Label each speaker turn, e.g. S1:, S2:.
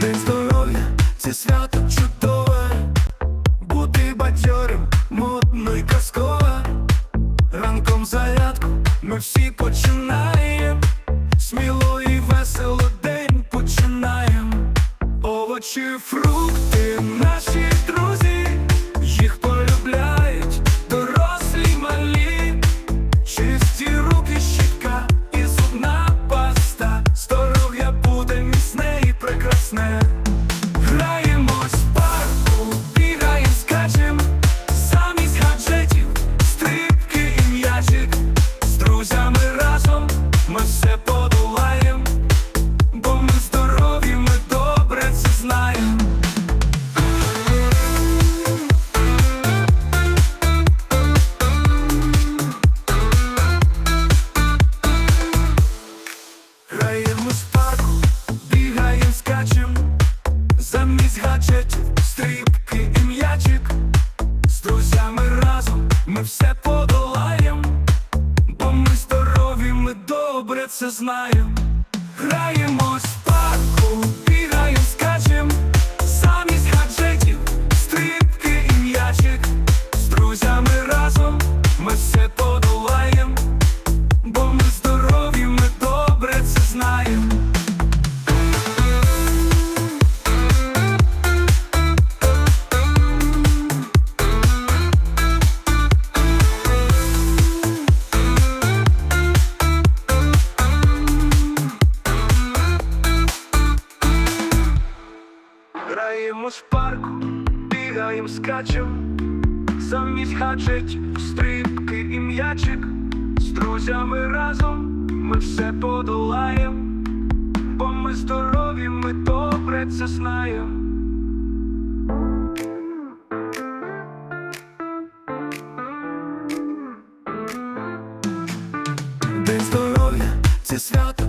S1: День здоров'я, це свято чудове, бути бадьорим, модно і казкове. Ранком зарядку ми всі починаємо, сміло і весело день починаємо. Овочі, фрукти, Граємо з парку, бігаєм, скачем, замість гаджетів, стрибки і м'ячик, з друзями разом ми все подолаєм, бо ми здорові, ми добре це знаємо. Граємо з парку, Граємо в парку, бігаєм, скачем, замість гаджетів, стрибки і м'ячик, з друзями разом ми все подолаєм, бо ми здорові, ми добре це знаєм. День здоров'я, це свято.